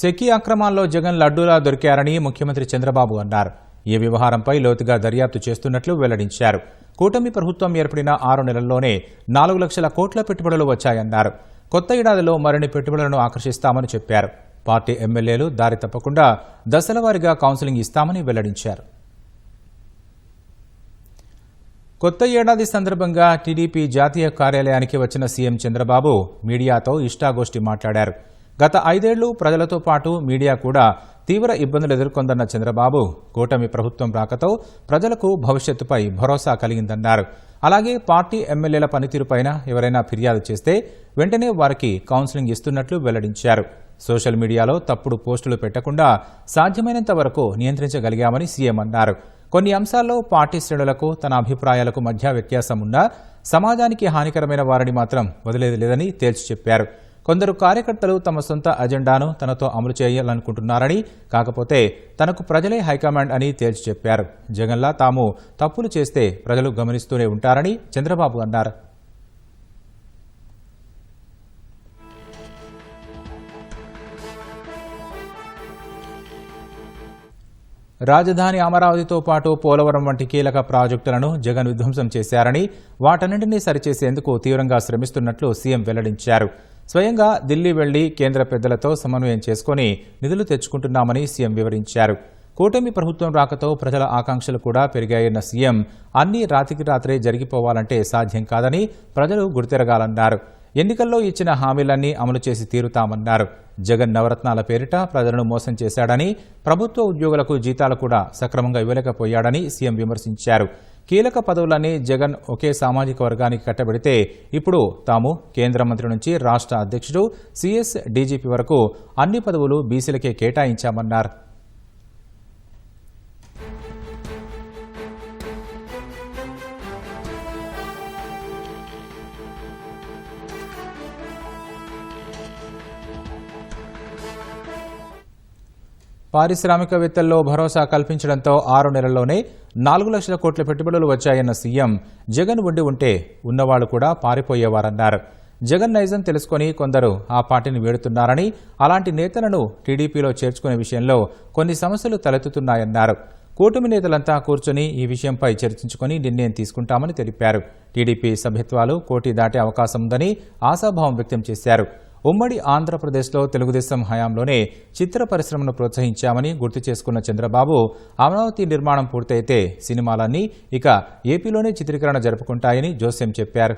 SECI అక్రమాల్లో Jagan లడ్డూలా దొరికారని ముఖ్యమంత్రి చంద్రబాబు అన్నారు. ఈ వ్యవహారంపై లోతుగా దర్యాప్తు చేస్తున్నట్లు వెల్లడించారు. కూటమి ప్రభుత్వం ఏర్పడిన ఆరు నెలల్లోనే నాలుగు లక్షల కోట్ల పెట్టుబడులు వచ్చాయన్నారు. కొత్త ఏడాదిలో మరిన్ని పెట్టుబడులను ఆకర్షిస్తామని చెప్పారు. పార్టీ ఎమ్మెల్యేలు దారి తప్పకుండా దశలవారీగా కౌన్సిలింగ్ ఇస్తామని వెల్లడించారు. కొత్త ఏడాది సందర్భంగా టీడీపీ జాతీయ కార్యాలయానికి వచ్చిన సీఎం చంద్రబాబు మీడియాతో ఇష్టాగోష్ఠి మాట్లాడారు. గత ఐదేళ్ళు ప్రజలతో పాటు మీడియా కూడా తీవ్ర ఇబ్బందులు ఎదుర్కొందన్న చంద్రబాబు కూటమి ప్రభుత్వం రాకతో ప్రజలకు భవిష్యత్తుపై భరోసా కలిగిందన్నారు. అలాగే పార్టీ ఎమ్మెల్యేల పనితీరుపైన ఎవరైనా ఫిర్యాదు చేస్తే వెంటనే వారికి కౌన్సిలింగ్ ఇస్తున్నట్లు వెల్లడించారు. సోషల్ మీడియాలో తప్పుడు పోస్టులు పెట్టకుండా సాధ్యమైనంత వరకు నియంత్రించగలిగామని సీఎం అన్నారు. కొన్ని అంశాల్లో పార్టీ శ్రేణులకు తన అభిప్రాయాలకు మధ్య వ్యత్యాసం ఉన్నా సమాజానికి హానికరమైన వారిని మాత్రం వదిలేదు లేదని తేల్చి చెప్పారు. కొందరు కార్యకర్తలు తమ సొంత అజెండాను తనతో అమలు చేయాలనుకుంటున్నారని కాకపోతే తనకు ప్రజలే హైకమాండ్ అని తేల్చి చెప్పారు. జగన్లా తాము తప్పులు చేస్తే ప్రజలు గమనిస్తూనే ఉంటారని చంద్రబాబు అన్నారు. రాజధాని అమరావతితో పాటు పోలవరం వంటి కీలక ప్రాజెక్టులను జగన్ విధ్వంసం చేశారని వాటన్నింటినీ సరిచేసేందుకు తీవ్రంగా శ్రమిస్తున్నట్లు సీఎం వెల్లడించారు. స్వయంగా ఢిల్లీ వెళ్ళి కేంద్ర పెద్దలతో సమన్వయం చేసుకుని నిధులు తెచ్చుకుంటున్నామని సీఎం వివరించారు. కూటమి ప్రభుత్వం రాకతో ప్రజల ఆకాంక్షలు కూడా పెరిగాయన్న సీఎం అన్ని రాతికి రాత్రే జరిగిపోవాలంటే సాధ్యం కాదని ప్రజలు గుర్తెరగాలన్నారు. ఎన్నికల్లో ఇచ్చిన హామీలన్నీ అమలు చేసి తీరుతామన్నారు. జగన్ నవరత్నాల పేరిట ప్రజలను మోసం చేశాడని ప్రభుత్వ ఉద్యోగులకు జీతాలు కూడా సక్రమంగా ఇవ్వలేకపోయాడని సీఎం విమర్శించారు. కీలక పదవులన్నీ జగన్ ఒకే సామాజిక వర్గానికి కట్టబెడితే ఇప్పుడు తాము కేంద్ర మంత్రి నుంచి రాష్ట్ర అధ్యక్షుడు సీఎస్ డీజీపీ వరకు అన్ని పదవులు బీసీలకే కేటాయించామన్నారు. పారిశ్రామికవేత్తల్లో భరోసా కల్పించడంతో ఆరు నెలల్లోనే నాలుగు లక్షల కోట్ల పెట్టుబడులు వచ్చాయన్న సీఎం జగన్ ఉండి ఉంటే ఉన్నవాళ్ళు కూడా పారిపోయేవారన్నారు. జగన్ నైజం తెలుసుకొని కొందరు ఆ పార్టీని వేడుతున్నారని అలాంటి నేతలను టీడీపీలో చేర్చుకునే విషయంలో కొన్ని సమస్యలు తలెత్తుతున్నాయన్నారు. కూటమి నేతలంతా కూర్చొని ఈ విషయంపై చర్చించుకుని నిర్ణయం తీసుకుంటామని తెలిపారు. టీడీపీ సభ్యత్వాలు కోటి దాటే అవకాశం ఉందని ఆశాభావం వ్యక్తం చేశారు. ఉమ్మడి ఆంధ్రప్రదేశ్లో తెలుగుదేశం హయాంలోనే చిత్ర పరిశ్రమను ప్రోత్సహించామని గుర్తు చేసుకున్న చంద్రబాబు అమరావతి నిర్మాణం పూర్తయితే సినిమాలన్నీ ఇక ఏపీలోనే చిత్రీకరణ జరుపుకుంటాయని జోస్యం చెప్పారు.